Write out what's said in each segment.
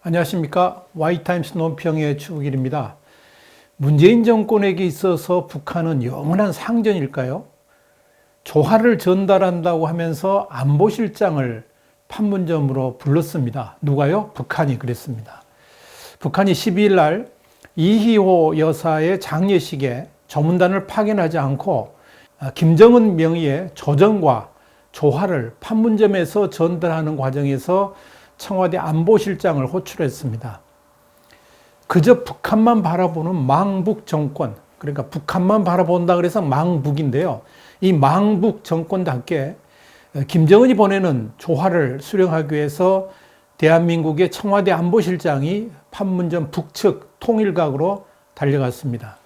안녕하십니까. 와이타임스 논평의 추국일입니다. 문재인 정권에게 있어서 북한은 영원한 상전일까요? 조화를 전달한다고 하면서 안보실장을 판문점으로 불렀습니다. 누가요? 북한이 그랬습니다. 북한이 12일 날 이희호 여사의 장례식에 조문단을 파견하지 않고 김정은 명의의 조정과 조화를 판문점에서 전달하는 과정에서 청와대 안보실장을 호출했습니다. 그저 북한만 바라보는 망북 정권, 그러니까 북한만 바라본다 그래서 망북인데요. 이 망북 정권답게 김정은이 보내는 조화를 수령하기 위해서 대한민국의 청와대 안보실장이 판문점 북측 통일각으로 달려갔습니다.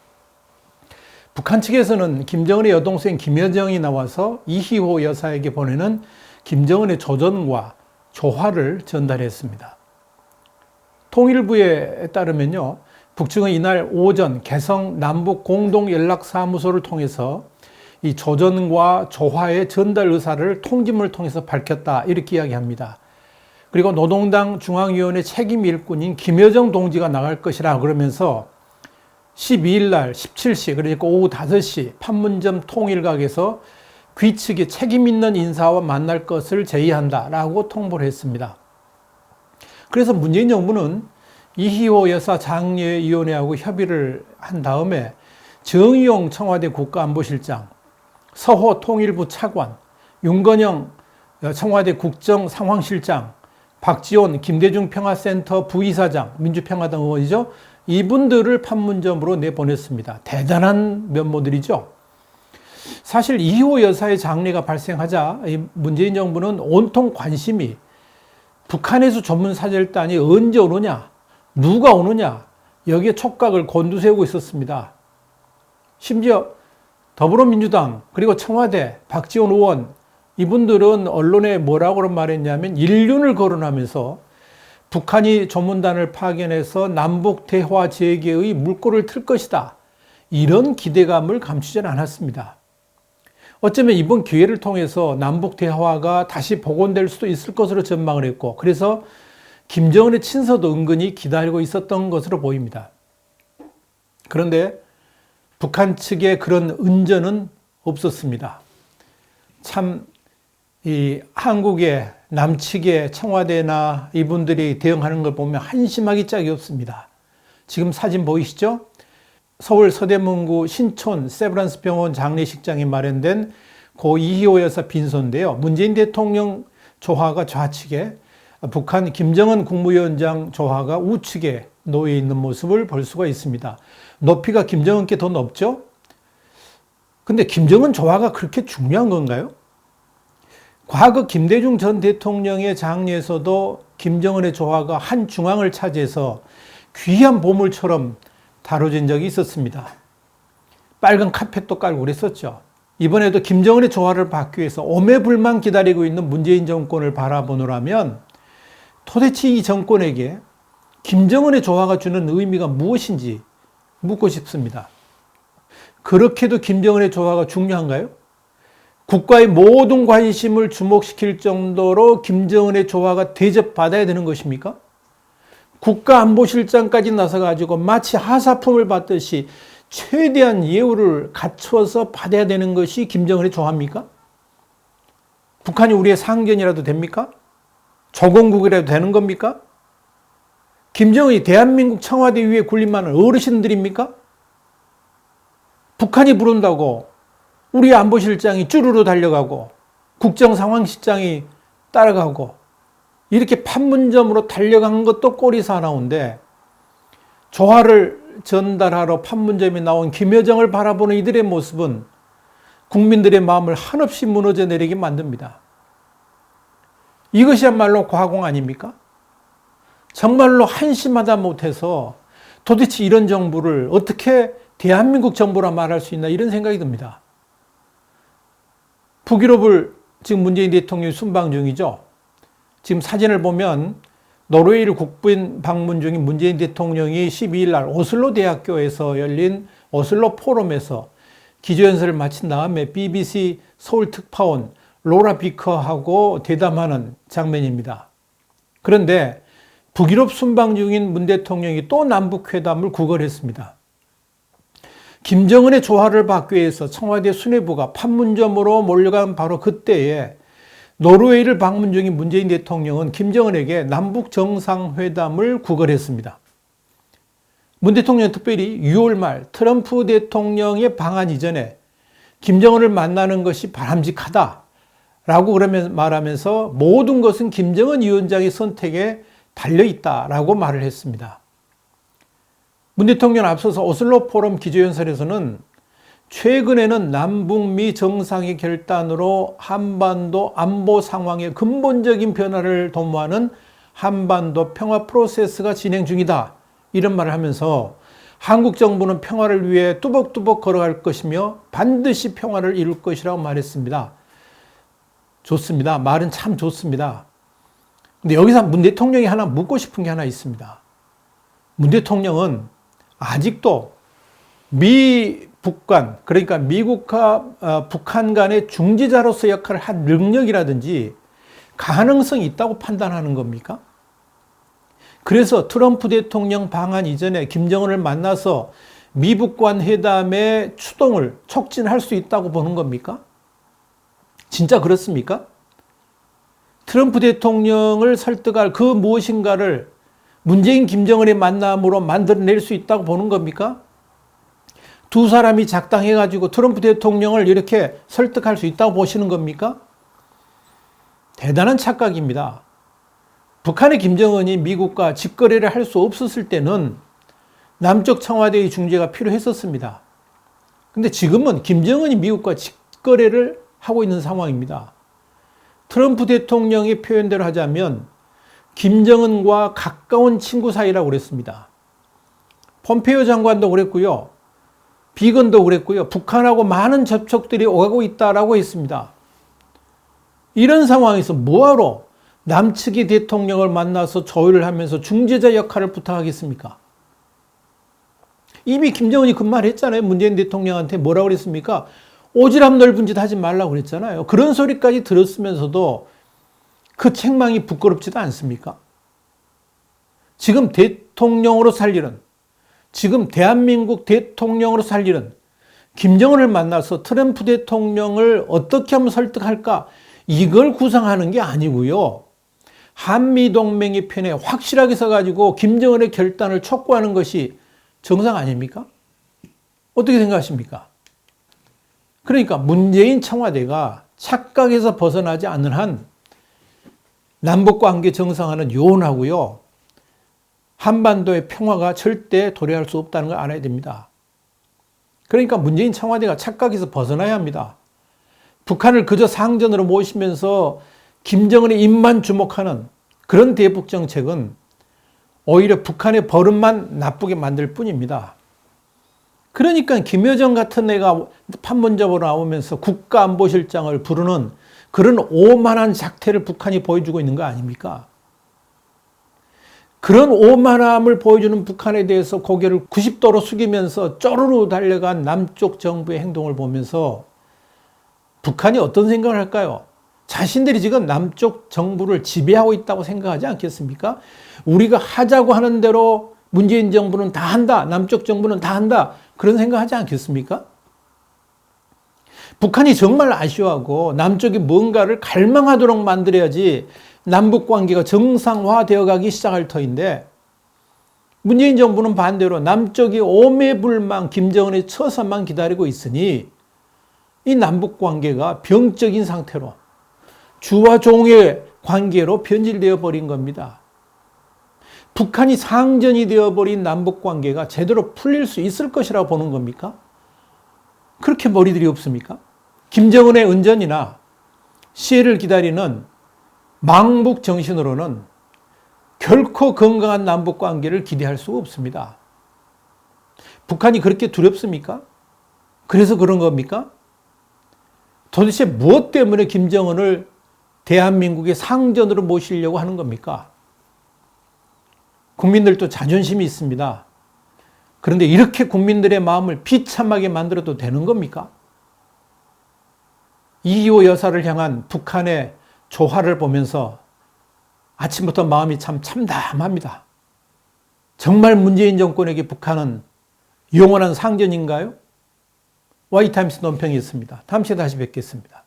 북한 측에서는 김정은의 여동생 김여정이 나와서 이희호 여사에게 보내는 김정은의 조전과 조화를 전달했습니다. 통일부에 따르면요, 북측은 이날 오전 개성 남북 공동 연락 사무소를 통해서 이 조전과 조화의 전달 의사를 통지문을 통해서 밝혔다 이렇게 이야기합니다. 그리고 노동당 중앙위원회 책임 일꾼인 김여정 동지가 나갈 것이라 그러면서 12일 날 17시 그러니까 오후 5시 판문점 통일각에서 귀측의 책임 있는 인사와 만날 것을 제의한다라고 통보를 했습니다. 그래서 문재인 정부는 이희호 여사 장례위원회하고 협의를 한 다음에 정의용 청와대 국가안보실장, 서호 통일부 차관, 윤건영 청와대 국정상황실장, 박지원 김대중 평화센터 부이사장, 민주평화당 의원이죠. 이분들을 판문점으로 내보냈습니다. 대단한 면모들이죠. 사실 이호 여사의 장례가 발생하자 문재인 정부는 온통 관심이 북한에서 전문 사절단이 언제 오느냐, 누가 오느냐, 여기에 촉각을 곤두세우고 있었습니다. 심지어 더불어민주당, 그리고 청와대, 박지원 의원, 이분들은 언론에 뭐라고 말했냐면 인륜을 거론하면서 북한이 조문단을 파견해서 남북 대화 재개의 물꼬를 틀 것이다. 이런 기대감을 감추지 않았습니다. 어쩌면 이번 기회를 통해서 남북 대화가 다시 복원될 수도 있을 것으로 전망을 했고, 그래서 김정은의 친서도 은근히 기다리고 있었던 것으로 보입니다. 그런데 북한 측의 그런 은전은 없었습니다. 참, 이 한국의 남측의 청와대나 이분들이 대응하는 걸 보면 한심하기 짝이 없습니다. 지금 사진 보이시죠? 서울 서대문구 신촌 세브란스 병원 장례식장에 마련된 고 이희호 여사 빈소인데요. 문재인 대통령 조화가 좌측에 북한 김정은 국무위원장 조화가 우측에 놓여 있는 모습을 볼 수가 있습니다. 높이가 김정은께 더 높죠? 근데 김정은 조화가 그렇게 중요한 건가요? 과거 김대중 전 대통령의 장례에서도 김정은의 조화가 한 중앙을 차지해서 귀한 보물처럼 다뤄진 적이 있었습니다. 빨간 카펫도 깔고 그랬었죠. 이번에도 김정은의 조화를 받기 위해서 오매불만 기다리고 있는 문재인 정권을 바라보느라면 도대체 이 정권에게 김정은의 조화가 주는 의미가 무엇인지 묻고 싶습니다. 그렇게도 김정은의 조화가 중요한가요? 국가의 모든 관심을 주목시킬 정도로 김정은의 조화가 대접받아야 되는 것입니까? 국가안보실장까지 나서가지고 마치 하사품을 받듯이 최대한 예우를 갖춰서 받아야 되는 것이 김정은의 조화입니까? 북한이 우리의 상견이라도 됩니까? 조공국이라도 되는 겁니까? 김정은이 대한민국 청와대 위에 군림하는 어르신들입니까? 북한이 부른다고 우리 안보실장이 쭈르르 달려가고 국정상황실장이 따라가고 이렇게 판문점으로 달려간 것도 꼴이 사나운데 조화를 전달하러 판문점에 나온 김여정을 바라보는 이들의 모습은 국민들의 마음을 한없이 무너져 내리게 만듭니다. 이것이야말로 과공 아닙니까? 정말로 한심하다 못해서 도대체 이런 정부를 어떻게 대한민국 정부라 말할 수 있나 이런 생각이 듭니다. 북유럽을 지금 문재인 대통령이 순방 중이죠. 지금 사진을 보면 노르웨이를 국빈 방문 중인 문재인 대통령이 12일 날 오슬로 대학교에서 열린 오슬로 포럼에서 기조연설을 마친 다음에 BBC 서울 특파원 로라 비커하고 대담하는 장면입니다. 그런데 북유럽 순방 중인 문 대통령이 또 남북회담을 구걸했습니다. 김정은의 조화를 받기 위해서 청와대 수뇌부가 판문점으로 몰려간 바로 그때에 노르웨이를 방문 중인 문재인 대통령은 김정은에게 남북 정상회담을 구걸했습니다. 문 대통령은 특별히 6월 말 트럼프 대통령의 방한 이전에 김정은을 만나는 것이 바람직하다. 라고 그러면 말하면서 모든 것은 김정은 위원장의 선택에 달려 있다 라고 말을 했습니다. 문 대통령 앞서서 오슬로 포럼 기조연설에서는 최근에는 남북미 정상의 결단으로 한반도 안보 상황의 근본적인 변화를 도모하는 한반도 평화 프로세스가 진행 중이다. 이런 말을 하면서 한국 정부는 평화를 위해 뚜벅뚜벅 걸어갈 것이며 반드시 평화를 이룰 것이라고 말했습니다. 좋습니다. 말은 참 좋습니다. 근데 여기서 문 대통령이 하나 묻고 싶은 게 하나 있습니다. 문 대통령은 아직도 미 북간 그러니까 미국과 어, 북한 간의 중지자로서 역할을 한 능력이라든지 가능성이 있다고 판단하는 겁니까? 그래서 트럼프 대통령 방한 이전에 김정은을 만나서 미북 간 회담의 추동을 촉진할 수 있다고 보는 겁니까? 진짜 그렇습니까? 트럼프 대통령을 설득할 그 무엇인가를 문재인 김정은의 만남으로 만들어낼 수 있다고 보는 겁니까? 두 사람이 작당해가지고 트럼프 대통령을 이렇게 설득할 수 있다고 보시는 겁니까? 대단한 착각입니다. 북한의 김정은이 미국과 직거래를 할 수 없었을 때는 남쪽 청와대의 중재가 필요했었습니다. 근데 지금은 김정은이 미국과 직거래를 하고 있는 상황입니다. 트럼프 대통령의 표현대로 하자면 김정은과 가까운 친구 사이라고 그랬습니다. 폼페이오 장관도 그랬고요. 비건도 그랬고요. 북한하고 많은 접촉들이 오가고 있다라고 했습니다. 이런 상황에서 뭐하러 남측이 대통령을 만나서 조율을 하면서 중재자 역할을 부탁하겠습니까? 이미 김정은이 그 말 했잖아요. 문재인 대통령한테 뭐라고 그랬습니까? 오지랖 넓은 짓 하지 말라고 그랬잖아요. 그런 소리까지 들었으면서도 그 책망이 부끄럽지도 않습니까? 지금 대통령으로 살리는, 지금 대한민국 대통령으로 살리는 김정은을 만나서 트럼프 대통령을 어떻게 하면 설득할까? 이걸 구상하는 게 아니고요. 한미동맹의 편에 확실하게 서가지고 김정은의 결단을 촉구하는 것이 정상 아닙니까? 어떻게 생각하십니까? 그러니까 문재인 청와대가 착각에서 벗어나지 않는 한 남북 관계 정상화는 요원하고요. 한반도의 평화가 절대 도래할 수 없다는 걸 알아야 됩니다. 그러니까 문재인 청와대가 착각에서 벗어나야 합니다. 북한을 그저 상전으로 모시면서 김정은의 입만 주목하는 그런 대북 정책은 오히려 북한의 버릇만 나쁘게 만들 뿐입니다. 그러니까 김여정 같은 애가 판문점으로 나오면서 국가안보실장을 부르는 그런 오만한 작태를 북한이 보여주고 있는 거 아닙니까? 그런 오만함을 보여주는 북한에 대해서 고개를 90도로 숙이면서 쪼르르 달려간 남쪽 정부의 행동을 보면서 북한이 어떤 생각을 할까요? 자신들이 지금 남쪽 정부를 지배하고 있다고 생각하지 않겠습니까? 우리가 하자고 하는 대로 문재인 정부는 다 한다. 남쪽 정부는 다 한다. 그런 생각하지 않겠습니까? 북한이 정말 아쉬워하고 남쪽이 뭔가를 갈망하도록 만들어야지 남북 관계가 정상화되어 가기 시작할 터인데 문재인 정부는 반대로 남쪽이 오매불망 김정은의 처사만 기다리고 있으니 이 남북 관계가 병적인 상태로 주와 종의 관계로 변질되어 버린 겁니다. 북한이 상전이 되어버린 남북 관계가 제대로 풀릴 수 있을 것이라고 보는 겁니까? 그렇게 머리들이 없습니까? 김정은의 은전이나 시해를 기다리는 망북 정신으로는 결코 건강한 남북 관계를 기대할 수 없습니다. 북한이 그렇게 두렵습니까? 그래서 그런 겁니까? 도대체 무엇 때문에 김정은을 대한민국의 상전으로 모시려고 하는 겁니까? 국민들도 자존심이 있습니다. 그런데 이렇게 국민들의 마음을 비참하게 만들어도 되는 겁니까? 이호 여사를 향한 북한의 조화를 보면서 아침부터 마음이 참 참담합니다. 정말 문재인 정권에게 북한은 영원한 상전인가요? 와이타임스 논평이었습니다. 다음 시간에 다시 뵙겠습니다.